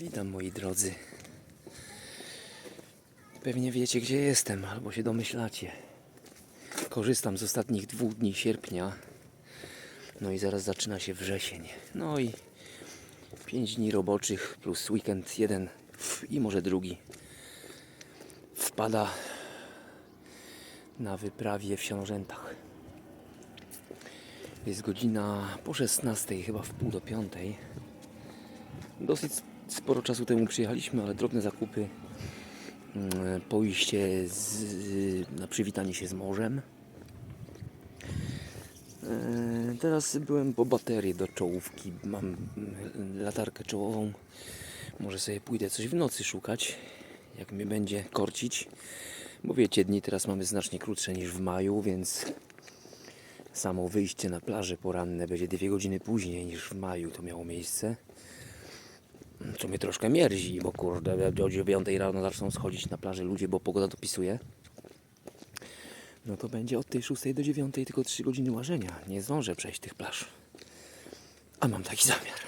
Witam moi drodzy. Pewnie wiecie gdzie jestem, albo się domyślacie. Korzystam z ostatnich dwóch dni sierpnia. No i zaraz zaczyna się wrzesień. No i pięć dni roboczych plus weekend jeden i może drugi wpada na wyprawie w Sianorzętach. Jest godzina po 16, chyba w pół do piątej. Dosyć sporo czasu temu przyjechaliśmy, ale drobne zakupy, mm, pójście z, na przywitanie się z morzem. E, Teraz byłem po baterię do czołówki. Mam mm, latarkę czołową. Może sobie pójdę coś w nocy szukać, jak mnie będzie korcić. Bo wiecie, dni teraz mamy znacznie krótsze niż w maju, więc samo wyjście na plażę poranne będzie dwie godziny później niż w maju to miało miejsce. Co mnie troszkę mierzi, bo kurde, do 9 rano zaczną schodzić na plaży ludzie, bo pogoda dopisuje. No to będzie od tej 6 do 9 tylko 3 godziny łażenia. Nie zdążę przejść tych plaż. A mam taki zamiar.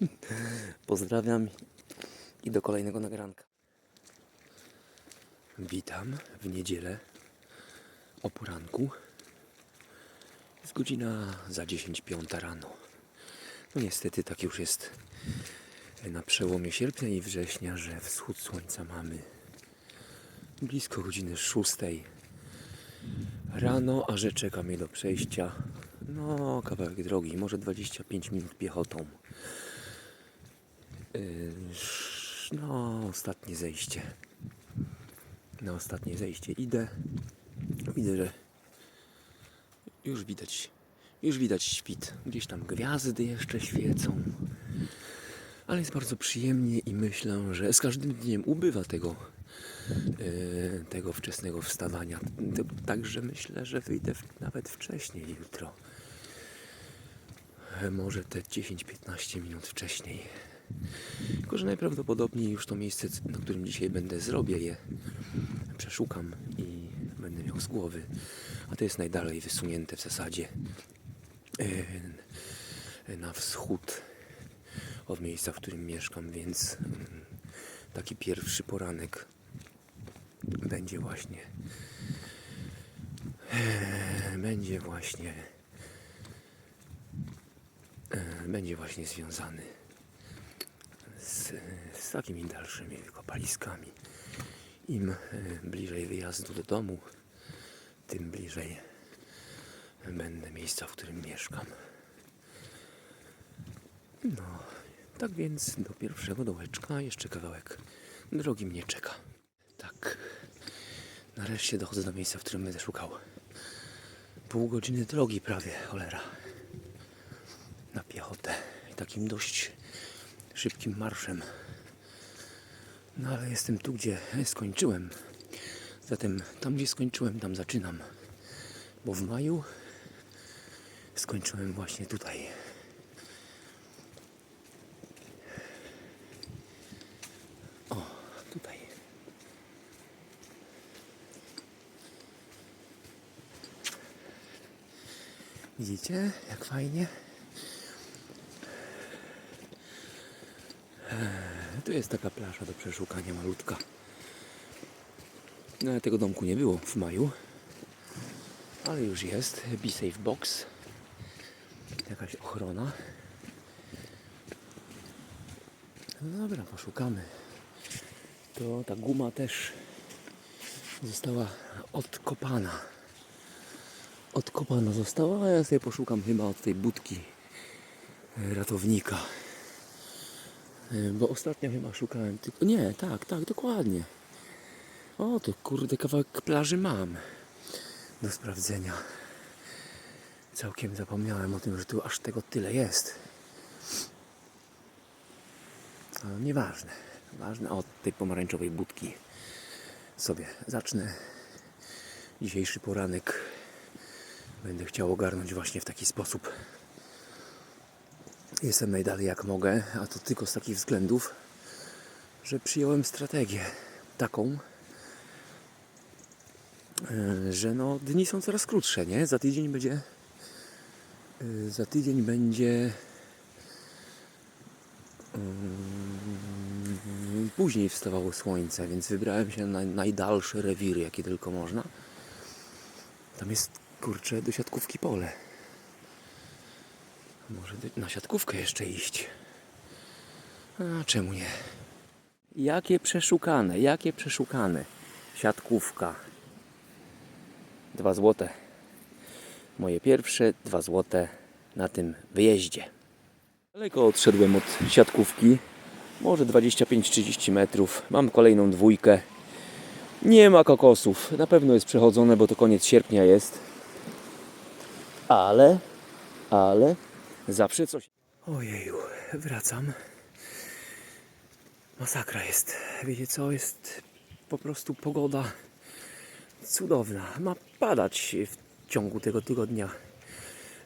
Pozdrawiam i do kolejnego nagranka. Witam w niedzielę o poranku. Jest godzina za 10 piąta rano. No niestety tak już jest na przełomie sierpnia i września, że wschód słońca mamy blisko godziny 6 rano, a że czeka mnie do przejścia no kawałek drogi, może 25 minut piechotą. Yy, No, ostatnie zejście. Na ostatnie zejście idę. Widzę, że już widać, już widać świt. Gdzieś tam gwiazdy jeszcze świecą. Ale jest bardzo przyjemnie i myślę, że z każdym dniem ubywa tego, e, tego wczesnego wstawania. Także myślę, że wyjdę nawet wcześniej jutro. E, Może te 10-15 minut wcześniej. Tylko, że najprawdopodobniej już to miejsce, na którym dzisiaj będę, zrobię je. Przeszukam i będę miał z głowy. A to jest najdalej wysunięte w zasadzie e, na wschód od miejsca, w którym mieszkam, więc mm, taki pierwszy poranek będzie właśnie e, będzie właśnie e, będzie właśnie związany z, z takimi dalszymi wykopaliskami. Im e, bliżej wyjazdu do domu, tym bliżej będę miejsca, w którym mieszkam. No, tak więc do pierwszego dołeczka jeszcze kawałek drogi mnie czeka. Tak, nareszcie dochodzę do miejsca, w którym będę szukał. Pół godziny drogi prawie, cholera. Na piechotę. Takim dość szybkim marszem. No ale jestem tu, gdzie skończyłem. Zatem tam, gdzie skończyłem, tam zaczynam. Bo w maju skończyłem właśnie tutaj. O, tutaj. Widzicie, jak fajnie? Eee, Tu jest taka plaża do przeszukania malutka. No, tego domku nie było w maju, ale już jest. Be Safe Box. Jakaś ochrona. No dobra, poszukamy. To ta guma też została odkopana. Odkopana została, a ja sobie poszukam chyba od tej budki e, ratownika. E, Bo ostatnio chyba szukałem tylko. Nie, tak, tak, dokładnie. O, to kurde kawałek plaży mam do sprawdzenia. Całkiem zapomniałem o tym, że tu aż tego tyle jest. Ale nieważne. Ważne od tej pomarańczowej budki sobie zacznę. Dzisiejszy poranek będę chciał ogarnąć właśnie w taki sposób. Jestem najdalej jak mogę, a to tylko z takich względów, że przyjąłem strategię taką, e, że no dni są coraz krótsze, nie? Za tydzień będzie e, za tydzień będzie mm, później wstawało słońce, więc wybrałem się na najdalszy rewir, jaki tylko można. Tam jest, kurczę, do siatkówki pole. Może na siatkówkę jeszcze iść. A czemu nie? Jakie przeszukane, jakie przeszukane. Siatkówka. Dwa złote. Moje pierwsze dwa złote na tym wyjeździe. Daleko odszedłem od siatkówki. Może 25-30 metrów. Mam kolejną dwójkę. Nie ma kokosów. Na pewno jest przechodzone, bo to koniec sierpnia jest. Ale, ale zawsze coś. Ojeju, wracam. Masakra jest. Wiecie co? Jest po prostu pogoda cudowna. Ma padać w ciągu tego tygodnia,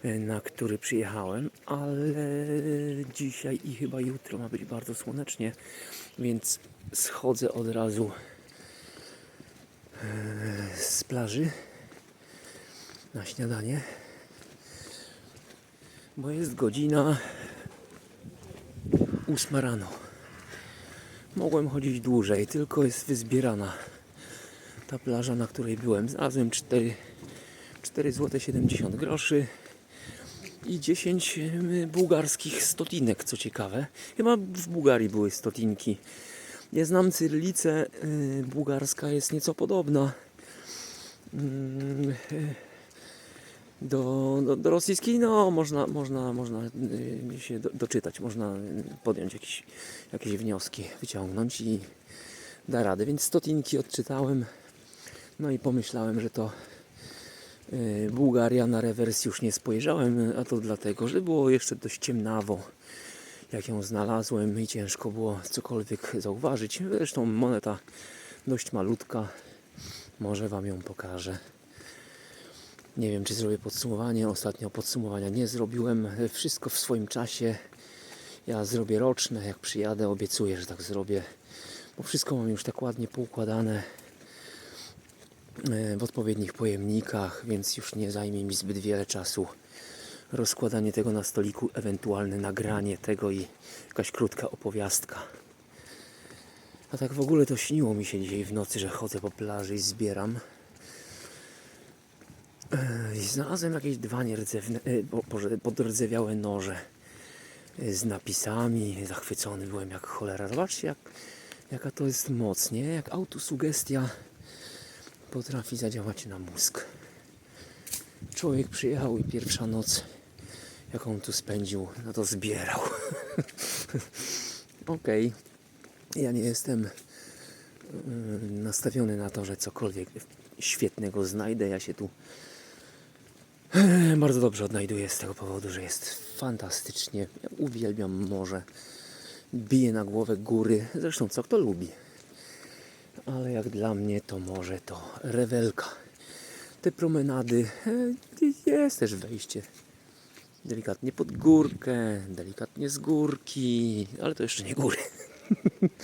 e, na który przyjechałem, ale dzisiaj i chyba jutro ma być bardzo słonecznie, więc schodzę od razu e, z plaży na śniadanie, bo jest godzina ósma rano. Mogłem chodzić dłużej, tylko jest wyzbierana ta plaża, na której byłem. Znalazłem 4, 4 zł 70 groszy i 10 em, bułgarskich stotinek, co ciekawe. Chyba w Bułgarii były stotinki. Nie znam cyrylicę, y, bułgarska jest nieco podobna mm, do, do, do rosyjskiej. No, można, można, można y, się do, doczytać, można y, podjąć jakieś, jakieś wnioski, wyciągnąć i da radę. Więc stotinki odczytałem. No i pomyślałem, że to y, Bułgaria na rewers już nie spojrzałem, a to dlatego, że było jeszcze dość ciemnawo, jak ją znalazłem i ciężko było cokolwiek zauważyć. Zresztą moneta dość malutka, może Wam ją pokażę. Nie wiem, czy zrobię podsumowanie. Ostatnio podsumowania nie zrobiłem. Wszystko w swoim czasie. Ja zrobię roczne, jak przyjadę, obiecuję, że tak zrobię, bo wszystko mam już tak ładnie poukładane e, w odpowiednich pojemnikach, więc już nie zajmie mi zbyt wiele czasu rozkładanie tego na stoliku, ewentualne nagranie tego i jakaś krótka opowiastka. A tak w ogóle to śniło mi się dzisiaj w nocy, że chodzę po plaży i zbieram. E, I znalazłem jakieś dwa nierdzewne, e, bo- boże, podrdzewiałe noże e, z napisami. Zachwycony byłem jak cholera. Zobaczcie, jak, jaka to jest moc, nie? Jak autosugestia potrafi zadziałać na mózg. Człowiek przyjechał i pierwsza noc, jaką tu spędził, no to zbierał. Okej. Ja nie jestem mm, nastawiony na to, że cokolwiek świetnego znajdę. Ja się tu bardzo dobrze odnajduję z tego powodu, że jest fantastycznie. Ja uwielbiam morze. Bije na głowę góry. Zresztą co kto lubi. Ale jak dla mnie to morze to rewelka. Te promenady. Jest też wejście. Delikatnie pod górkę, delikatnie z górki, ale to jeszcze nie góry.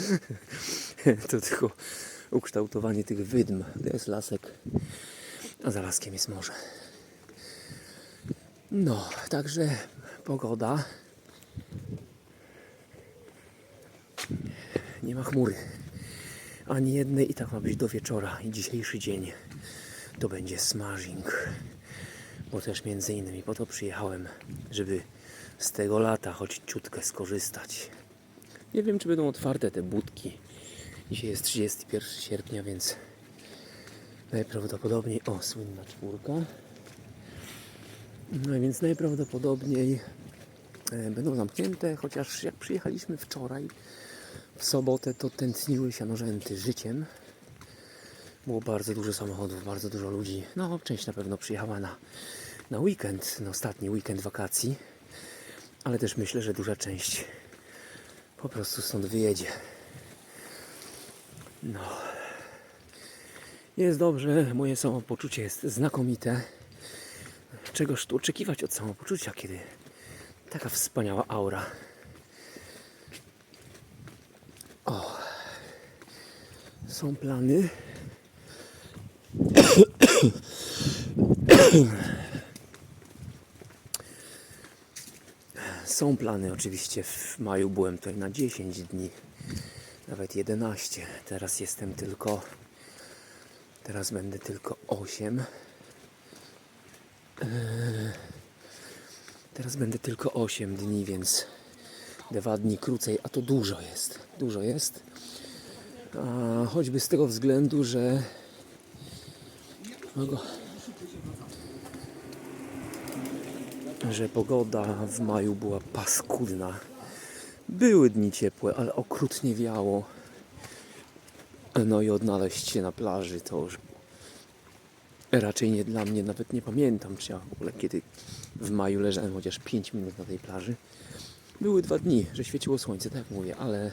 to tylko ukształtowanie tych wydm. To jest lasek, a za laskiem jest morze. No, także pogoda. Nie ma chmury. Ani jednej i tak ma być do wieczora. I dzisiejszy dzień to będzie smashing. Bo też między innymi po to przyjechałem, żeby z tego lata choć ciutkę skorzystać. Nie wiem, czy będą otwarte te budki. Dzisiaj jest 31 sierpnia, więc najprawdopodobniej... O, słynna czwórka. No więc najprawdopodobniej e, będą zamknięte, chociaż jak przyjechaliśmy wczoraj w sobotę, to tętniły się nożęty życiem. Było bardzo dużo samochodów, bardzo dużo ludzi. No, część na pewno przyjechała na, na weekend, na ostatni weekend wakacji, ale też myślę, że duża część po prostu stąd wyjedzie. No. Jest dobrze, moje samopoczucie jest znakomite czegoż tu oczekiwać od samopoczucia, kiedy taka wspaniała aura. O, są plany. Są plany oczywiście. W maju byłem tutaj na 10 dni. Nawet 11. Teraz jestem tylko. Teraz będę tylko 8. Teraz będę tylko 8 dni, więc dwa dni krócej, a to dużo jest. Dużo jest. A choćby z tego względu, że. że pogoda w maju była paskudna. Były dni ciepłe, ale okrutnie wiało. No i odnaleźć się na plaży to już raczej nie dla mnie, nawet nie pamiętam, czy ja w ogóle kiedy w maju leżałem chociaż 5 minut na tej plaży. Były dwa dni, że świeciło słońce, tak mówię, ale,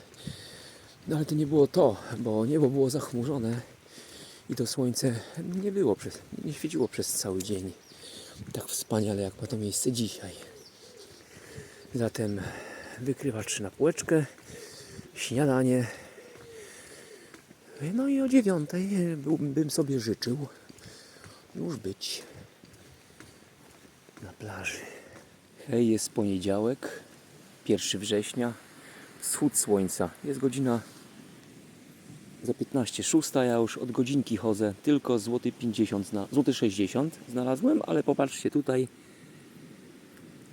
no ale to nie było to, bo niebo było zachmurzone i to słońce nie było, przez, nie świeciło przez cały dzień tak wspaniale jak ma to miejsce dzisiaj. Zatem wykrywacz na półeczkę, śniadanie. No i o dziewiątej bym sobie życzył już być na plaży. Hej, jest poniedziałek, 1 września, wschód słońca. Jest godzina za 15, 6. Ja już od godzinki chodzę, tylko złoty 50, zna, złoty 60 znalazłem, ale popatrzcie tutaj.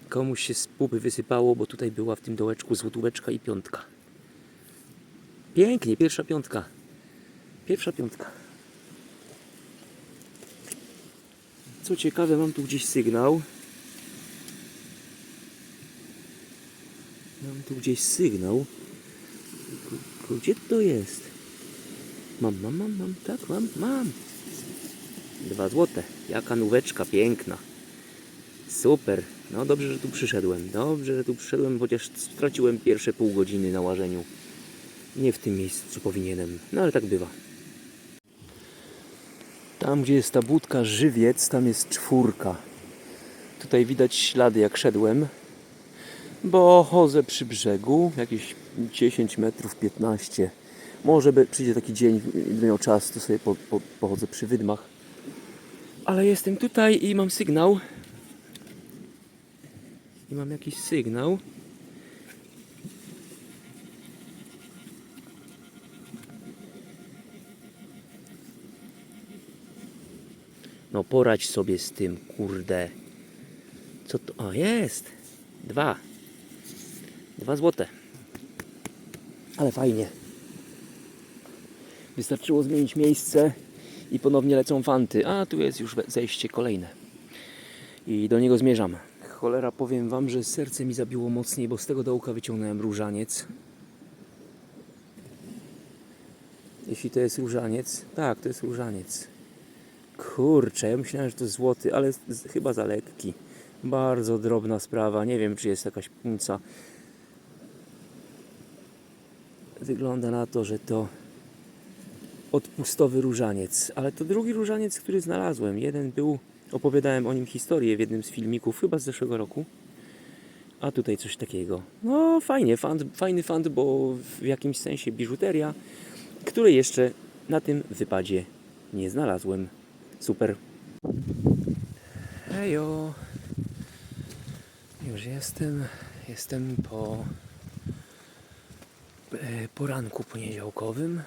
Komuś się z pupy wysypało, bo tutaj była w tym dołeczku złotóweczka i piątka. Pięknie, pierwsza piątka. Pierwsza piątka. Co ciekawe, mam tu gdzieś sygnał. Mam tu gdzieś sygnał. Gdzie to jest? Mam, mam, mam, mam, tak, mam, mam. Dwa złote. Jaka nóweczka piękna. Super. No dobrze, że tu przyszedłem. Dobrze, że tu przyszedłem, chociaż straciłem pierwsze pół godziny na łażeniu. Nie w tym miejscu powinienem. No ale tak bywa. Tam, gdzie jest ta budka żywiec, tam jest czwórka. Tutaj widać ślady, jak szedłem, bo chodzę przy brzegu, jakieś 10 metrów, 15. Może by, przyjdzie taki dzień, będę miał czas, to sobie po, po, pochodzę przy wydmach. Ale jestem tutaj i mam sygnał. I mam jakiś sygnał. No poradź sobie z tym, kurde. Co to? O, jest! Dwa. Dwa złote. Ale fajnie. Wystarczyło zmienić miejsce i ponownie lecą fanty. A tu jest już zejście kolejne. I do niego zmierzam. Cholera, powiem wam, że serce mi zabiło mocniej, bo z tego dołka wyciągnąłem różaniec. Jeśli to jest różaniec, tak, to jest różaniec. Kurczę, ja myślałem, że to złoty, ale chyba za lekki. Bardzo drobna sprawa. Nie wiem, czy jest jakaś punca. Wygląda na to, że to odpustowy różaniec. Ale to drugi różaniec, który znalazłem. Jeden był, opowiadałem o nim historię w jednym z filmików, chyba z zeszłego roku. A tutaj coś takiego. No fajnie, fajny fand, bo w jakimś sensie biżuteria, której jeszcze na tym wypadzie nie znalazłem. Super. Hejo. Już jestem. Jestem po e, poranku poniedziałkowym.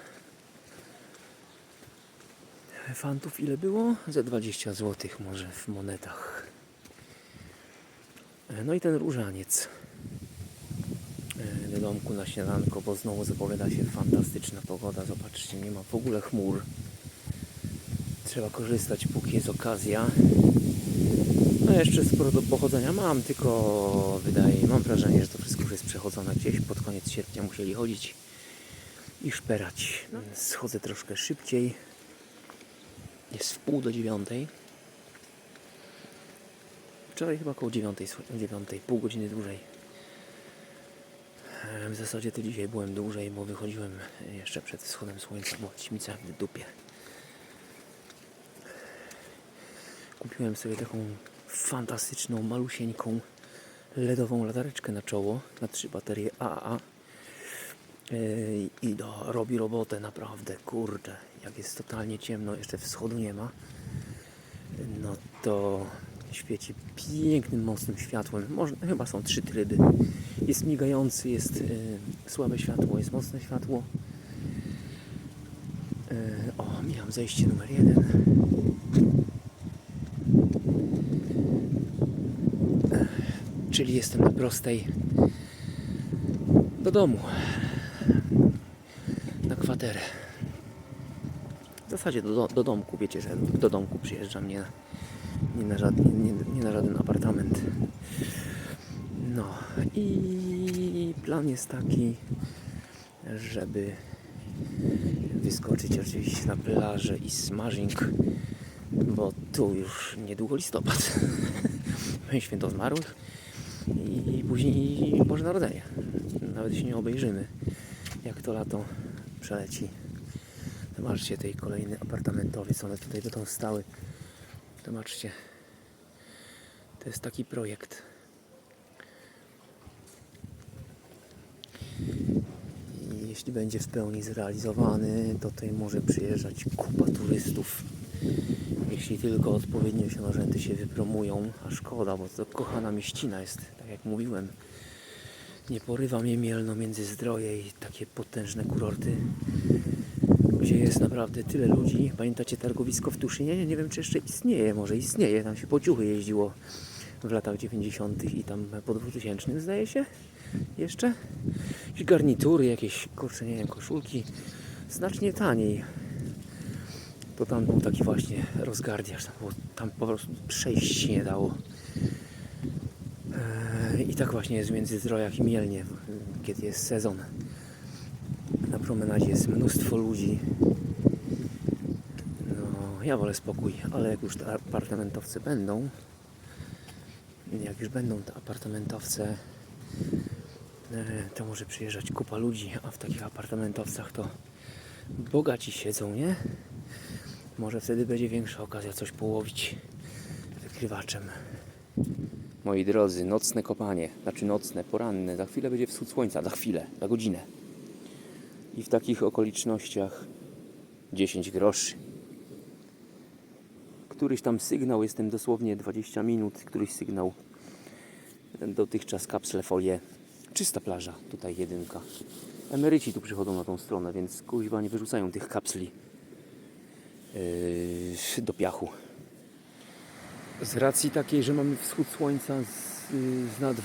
Fantów ile było? Ze 20 zł może w monetach. E, No i ten różaniec e, do domku na śniadanko, bo znowu zapowiada się fantastyczna pogoda. Zobaczcie, nie ma w ogóle chmur. Trzeba korzystać, póki jest okazja. No jeszcze sporo do pochodzenia mam, tylko wydaje, mam wrażenie, że to wszystko już jest przechodzone. Gdzieś pod koniec sierpnia musieli chodzić i szperać. Schodzę troszkę szybciej. Jest w pół do dziewiątej. Wczoraj chyba około dziewiątej, dziewiątej, pół godziny dłużej. W zasadzie to dzisiaj byłem dłużej, bo wychodziłem jeszcze przed wschodem słońca, bo ćmica w dupie. Kupiłem sobie taką fantastyczną, malusieńką LEDową latareczkę na czoło, na trzy baterie. Yy, I do, robi robotę naprawdę, kurde. Jak jest totalnie ciemno, jeszcze wschodu nie ma, no to świeci pięknym, mocnym światłem. Może, chyba są trzy tryby. Jest migający, jest yy, słabe światło, jest mocne światło. Yy, o, mijam zejście numer jeden. Czyli jestem na prostej do domu. Na kwaterę. W zasadzie do, do, do domku, wiecie, że do domku przyjeżdżam, nie, nie, na, żaden, nie, nie na żaden apartament. No i plan jest taki, żeby wyskoczyć oczywiście na plażę i smażing, bo tu już niedługo listopad. Święto Zmarłych i później Boże Narodzenie. Nawet się nie obejrzymy, jak to lato przeleci. Zobaczcie tej kolejny apartamentowiec, one tutaj będą stały. Zobaczcie. To jest taki projekt. Jeśli będzie w pełni zrealizowany, to tutaj może przyjeżdżać kupa turystów. Jeśli tylko odpowiednio się narzędy się wypromują, a szkoda, bo to kochana mieścina jest, tak jak mówiłem. Nie porywa mnie Mielno Międzyzdroje i takie potężne kurorty, gdzie jest naprawdę tyle ludzi. Pamiętacie targowisko w Tuszynie? Nie, wiem, czy jeszcze istnieje, może istnieje. Tam się po ciuchy jeździło w latach 90. i tam po 2000 zdaje się jeszcze. Jakieś garnitury, jakieś kurczę, nie wiem, koszulki. Znacznie taniej. To tam był taki właśnie rozgardiaż. Tam, było, tam po prostu przejść się nie dało. I tak właśnie jest w Międzyzdrojach i Mielnie, kiedy jest sezon. Na promenadzie jest mnóstwo ludzi. No, ja wolę spokój, ale jak już te apartamentowce będą, jak już będą te apartamentowce, e, to może przyjeżdżać kupa ludzi, a w takich apartamentowcach to bogaci siedzą, nie? Może wtedy będzie większa okazja coś połowić wykrywaczem. Moi drodzy, nocne kopanie, znaczy nocne, poranne, za chwilę będzie wschód słońca, za chwilę, za godzinę. I w takich okolicznościach 10 groszy. Któryś tam sygnał, jestem dosłownie 20 minut, któryś sygnał dotychczas kapsle folie. Czysta plaża, tutaj jedynka. Emeryci tu przychodzą na tą stronę, więc kuźwa nie wyrzucają tych kapsli yy, do piachu. Z racji takiej, że mamy wschód słońca z, z nad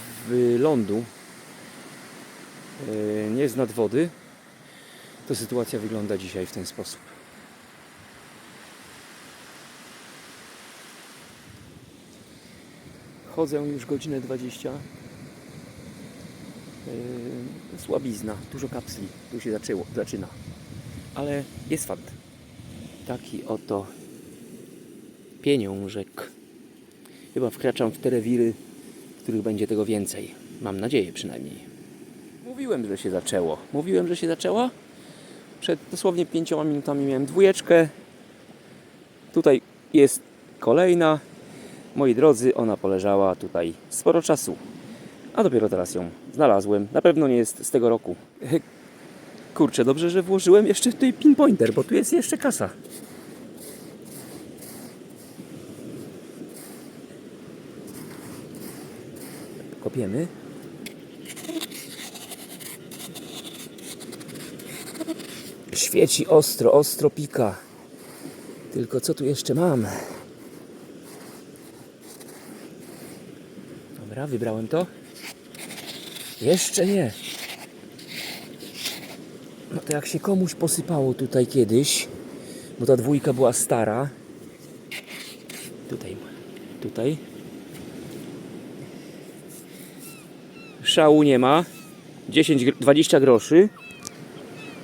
lądu, yy, nie z nad wody, to sytuacja wygląda dzisiaj w ten sposób. Chodzę już godzinę 20. Yy, słabizna, dużo kapsli, tu się zaczęło, zaczyna. Ale jest fakt. Taki oto pieniążek. Chyba wkraczam w te rewiry, w których będzie tego więcej. Mam nadzieję przynajmniej. Mówiłem, że się zaczęło. Mówiłem, że się zaczęło. Przed dosłownie pięcioma minutami miałem dwójeczkę. Tutaj jest kolejna. Moi drodzy, ona poleżała tutaj sporo czasu. A dopiero teraz ją znalazłem. Na pewno nie jest z tego roku. Kurczę, dobrze, że włożyłem jeszcze tutaj pinpointer, bo tu jest jeszcze kasa. Kopiemy. Świeci ostro, ostro pika. Tylko co tu jeszcze mam? Dobra, wybrałem to. Jeszcze nie. No to jak się komuś posypało tutaj kiedyś, bo ta dwójka była stara. Tutaj, tutaj. Szału nie ma. 10, gr- 20 groszy.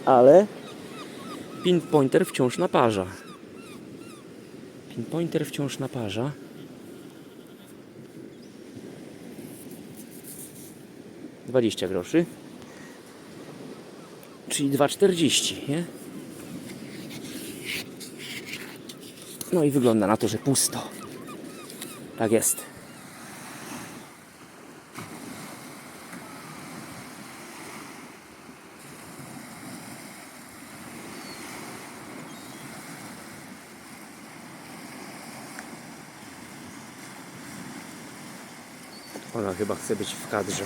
Ale pinpointer wciąż naparza. Pinpointer wciąż naparza. Dwadzieścia groszy. Czyli 2,40, nie? No i wygląda na to, że pusto. Tak jest. Ona chyba chce być w kadrze.